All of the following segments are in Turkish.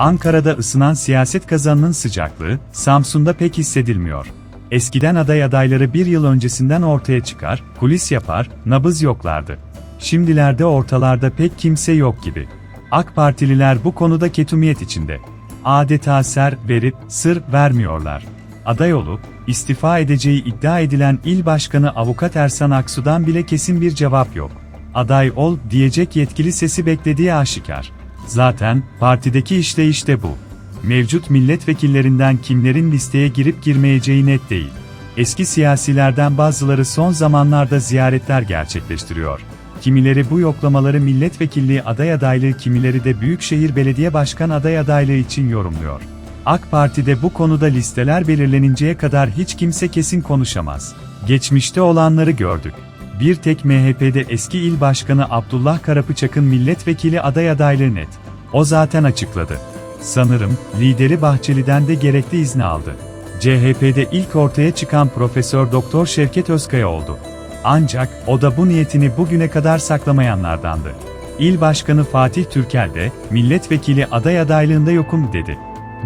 Ankara'da ısınan siyaset kazanının sıcaklığı, Samsun'da pek hissedilmiyor. Eskiden aday adayları bir yıl öncesinden ortaya çıkar, kulis yapar, nabız yoklardı. Şimdilerde ortalarda pek kimse yok gibi. AK Partililer bu konuda ketumiyet içinde. Adeta ser verip sır vermiyorlar. Aday olup istifa edeceği iddia edilen il başkanı avukat Ersan Aksu'dan bile kesin bir cevap yok. Aday ol diyecek yetkili sesi beklediği aşikar. Zaten partideki işleyiş de bu. Mevcut milletvekillerinden kimlerin listeye girip girmeyeceği net değil. Eski siyasilerden bazıları son zamanlarda ziyaretler gerçekleştiriyor. Kimileri bu yoklamaları milletvekilliği aday adaylığı kimileri de Büyükşehir Belediye Başkan aday adaylığı için yorumluyor. AK Parti'de bu konuda listeler belirleninceye kadar hiç kimse kesin konuşamaz. Geçmişte olanları gördük. Bir tek MHP'de eski il başkanı Abdullah Karapıçak'ın milletvekili aday adaylığı net. O zaten açıkladı. Sanırım lideri Bahçeli'den de gerekli izni aldı. CHP'de ilk ortaya çıkan Profesör Doktor Şevket Özkaya oldu. Ancak o da bu niyetini bugüne kadar saklamayanlardandı. İl Başkanı Fatih Türkel de milletvekili aday adaylığında yokum dedi.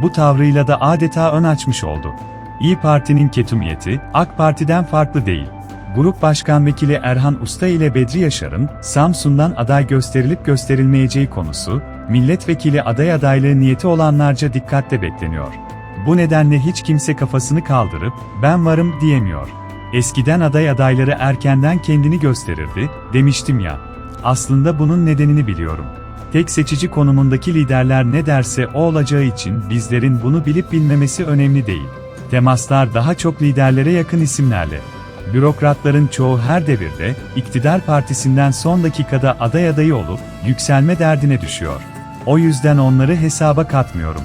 Bu tavrıyla da adeta ön açmış oldu. İyi Parti'nin ketumiyeti AK Parti'den farklı değil. Grup Başkan Vekili Erhan Usta ile Bedri Yaşar'ın Samsun'dan aday gösterilip gösterilmeyeceği konusu, milletvekili aday adaylığı niyeti olanlarca dikkatle bekleniyor. Bu nedenle hiç kimse kafasını kaldırıp ben varım diyemiyor. Eskiden aday adayları erkenden kendini gösterirdi, demiştim ya. Aslında bunun nedenini biliyorum. Tek seçici konumundaki liderler ne derse o olacağı için bizlerin bunu bilip bilmemesi önemli değil. Temaslar daha çok liderlere yakın isimlerle. Bürokratların çoğu her devirde, iktidar partisinden son dakikada aday adayı olup, yükselme derdine düşüyor. O yüzden onları hesaba katmıyorum.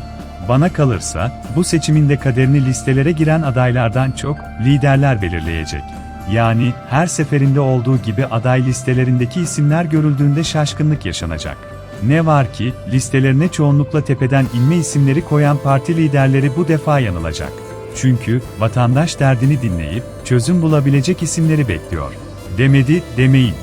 Bana kalırsa, bu seçimin de kaderini listelere giren adaylardan çok, liderler belirleyecek. Yani, her seferinde olduğu gibi aday listelerindeki isimler görüldüğünde şaşkınlık yaşanacak. Ne var ki, listelerine çoğunlukla tepeden inme isimleri koyan parti liderleri bu defa yanılacak. Çünkü, vatandaş derdini dinleyip, çözüm bulabilecek isimleri bekliyor. Demedi, demeyin.